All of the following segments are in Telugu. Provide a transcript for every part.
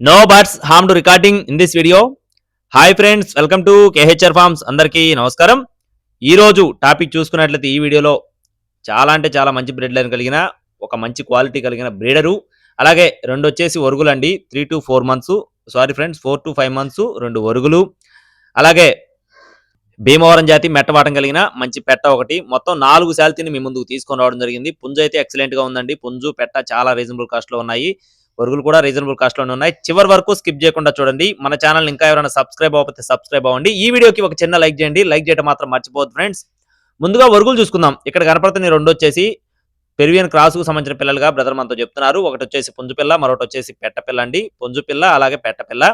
No birds harm to recording in this video hi friends welcome to KHR farms అందరికీ నమస్కారం. ఈరోజు టాపిక్ చూసుకున్నట్లయితే ఈ వీడియోలో చాలా అంటే చాలా మంచి బ్రీడ్ లైన్ కలిగిన ఒక మంచి క్వాలిటీ కలిగిన బ్రీడరు అలాగే రెండు వచ్చేసి ఒరుగులు అండి. Three to four months sorry friends four to five months రెండు ఒరుగులు. అలాగే భీమవరం జాతి మెట్టవాటం కలిగిన మంచి పెట్ట ఒకటి. మొత్తం నాలుగు శాల్తీని మీ ముందుకు తీసుకొని రావడం జరిగింది. పుంజు అయితే ఎక్సలెంట్గా ఉందండి. పుంజు పెట్ట చాలా రీజనబుల్ కాస్ట్లో ఉన్నాయి. వరుగులు కూడా రీజనబుల్ కాస్ట్లోనే ఉన్నాయి. చివరి వరకు స్కిప్ చేయకుండా చూడండి. మన ఛానల్ ఇంకా ఎవరైనా సబ్స్క్రైబ్ అవ్వకపోతే సబ్స్క్రైబ్ అవ్వండి. ఈ వీడియోకి ఒక చిన్న లైక్ చేయండి. లైక్ చేయడం మాత్రం మర్చిపోవద్దు ఫ్రెండ్స్ ముందుగా వరుగులు చూసుకుందాం. ఇక్కడ కనపడుతున్న రెండు వచ్చేసి పెరివియన్ క్రాస్కు సంబంధించిన పిల్లలుగా బ్రదర్ మనతో చెప్తున్నారు. ఒకటి వచ్చేసి పుంజు పిల్ల మరొకటి వచ్చేసి పెట్ట పిల్ల అండి. పుంజు పిల్ల అలాగే పెట్ట పిల్ల.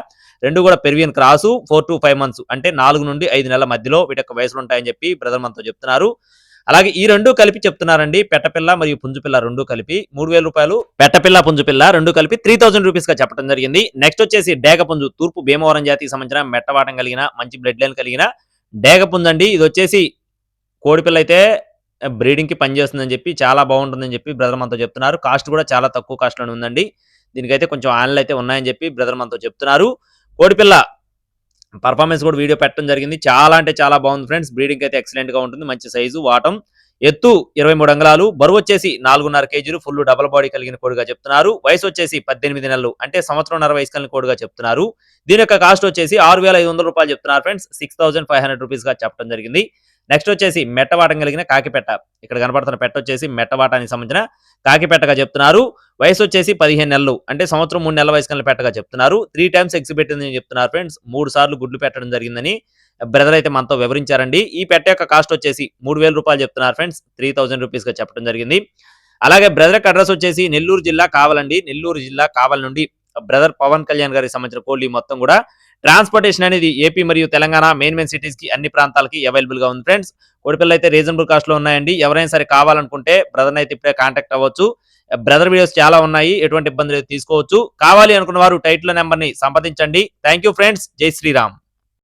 రెండు కూడా Peruvian cross four to five months అంటే నాలుగు నుండి ఐదు నెలల మధ్యలో వీటి యొక్క వయసులు ఉంటాయని చెప్పి బ్రదర్ మనతో చెప్తున్నారు. అలాగే ఈ రెండు కలిపి చెప్తున్నారండి. పెట్టపిల్ల మరియు పుంజుపిల్ల రెండు కలిపి మూడు వేల రూపాయలు పెట్టపిల్ల పుంజుపిల్ల రెండు కలిపి త్రీ థౌసండ్ రూపీస్గా చెప్పడం జరిగింది. నెక్స్ట్ వచ్చేసి డేగ పుంజు తూర్పు భీమవరం జాతికి సంబంధించిన మెట్టవాటం కలిగిన మంచి బ్లడ్ లైన్ కలిగిన డేగ అండి. ఇది వచ్చేసి కోడిపిల్ల అయితే బ్రీడింగ్కి పనిచేస్తుందని చెప్పి చాలా బాగుంటుందని చెప్పి బ్రదర్ మనతో చెప్తున్నారు. కాస్ట్ కూడా చాలా తక్కువ కాస్ట్లోనే ఉందండి. దీనికైతే కొంచెం ఆన్లైన్ అయితే ఉన్నాయని చెప్పి బ్రదర్ మనతో చెప్తున్నారు. కోడిపిల్ల పర్ఫార్మెన్స్ కూడా వీడియో పెట్టడం జరిగింది. చాలా అంటే చాలా బాగుంది ఫ్రెండ్స్. బ్రీడింగ్ అయితే ఎక్సలెంట్గా ఉంటుంది. మంచి సైజు వాటం. ఎత్తు ఇరవై మూడు అంగళాలు. బరువు వచ్చేసి నాలుగున్నర కేజీలు. ఫుల్ డబల్ బాడీ కలిగిన కోడిగా చెప్తున్నారు. వయసు వచ్చేసి పద్దెనిమిది నెలలు. అంటే సంవత్సరంన్నర వయసు కలిగిన కోడిగా చెప్తున్నారు. దీని యొక్క కాస్ట్ వచ్చేసి ఆరు వేల ఐదు వందల రూపాయలు చెప్తున్నారు friends. Six thousand five hundred రూపీస్గా చెప్పడం జరిగింది. నెక్స్ట్ వచ్చేసి మెట్టవాటం కలిగిన కాకిపెట్ట. ఇక్కడ కనపడుతున్న పెట్ట వచ్చేసి మెట్టవాటానికి సంబంధించిన కాకిపెట్టగా చెప్తున్నారు. వయసు వచ్చేసి పదిహేను నెలలు అంటే సంవత్సరం మూడు నెలల వయసు కలిగిన పెట్టగా చెప్తున్నారు. త్రీ టైమ్స్ ఎగ్స్ అని చెప్తున్నారు ఫ్రెండ్స్. మూడు సార్లు గుడ్లు పెట్టడం జరిగిందని బ్రదర్ అయితే మనతో వివరించారండి. ఈ పెట్ట యొక్క కాస్ట్ వచ్చేసి మూడు వేల రూపాయలు చెప్తున్నారు ఫ్రెండ్స్. త్రీ థౌసండ్గా చెప్పడం జరిగింది. అలాగే బ్రదర్ యొక్క అడ్రస్ వచ్చేసి నెల్లూరు జిల్లా కావాలండి. నెల్లూరు జిల్లా కావల్ నుండి బ్రదర్ పవన్ కళ్యాణ్ గారికి సంబంధించిన కోళ్ళు మొత్తం కూడా. ట్రాన్స్పోర్టేషన్ అనేది ఏపీ మరియు తెలంగాణ మెయిన్ మెయిన్ సిటీస్కి అన్ని ప్రాంతాలకి అవైలబుల్గా ఉంది ఫ్రెండ్స్ కోడిపిల్లలు అయితే రీజనబుల్ కాస్ట్లో ఉన్నాయండి. ఎవరైనా సరే కావాలనుకుంటే బ్రదర్ అయితే ఇప్పుడే కాంటాక్ట్ అవ్వచ్చు. బ్రదర్ వీడియోస్ చాలా ఉన్నాయి. ఎటువంటి ఇబ్బంది తీసుకోవచ్చు. కావాలి అనుకున్న వారు టైటిల్ నెంబర్ని సంప్రదించండి. థ్యాంక్ యూ ఫ్రెండ్స్ జై శ్రీరామ్.